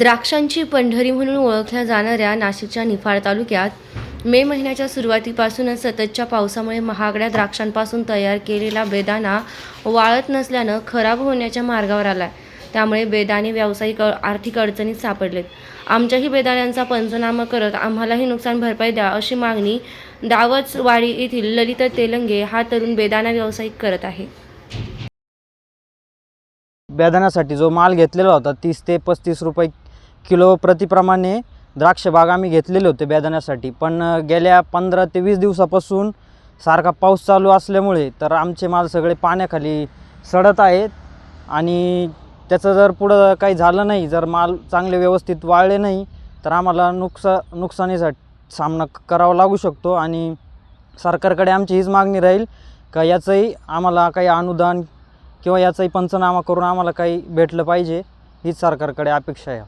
द्राक्षांची पंढरी म्हणून ओळखल्या जाणाऱ्या नाशिकच्या निफाड तालुक्यात मे महिन्याच्या सुरुवातीपासूनच सततच्या पावसामुळे महागड्या द्राक्षांपासून तयार केलेला बेदाणा वाळत नसल्यानं खराब होण्याच्या मार्गावर आला त्यामुळे बेदाणे व्यावसायिक आर्थिक अडचणीत सापडलेत. आमच्याही बेदाण्यांचा पंचनामा करत आम्हालाही नुकसान भरपाई द्या अशी मागणी दावचवाडी येथील ललित तेलंगे हा तरुण बेदाना व्यावसायिक करत आहे. बेदाण्यासाठी जो माल घेतलेला होता तीस ते पस्तीस रुपये किलो प्रतिप्रमाणे द्राक्ष बाग आम्ही घेतलेले होते बेदाण्यासाठी. पण गेल्या पंधरा ते वीस दिवसापासून सारखा पाऊस चालू असल्यामुळे तर आमचे माल सगळे पाण्याखाली सडत आहेत आणि त्याचं जर पुढं काही झालं नाही जर माल चांगले व्यवस्थित वाळले नाही तर आम्हाला नुकसा नुकसानीसाठी सामना करावा लागू शकतो आणि सरकारकडे आमची हीच मागणी राहील का याचंही आम्हाला काही अनुदान किंवा याचाही पंचनामा करून आम्हाला काही भेटलं पाहिजे हीच सरकारकडे अपेक्षा आहे.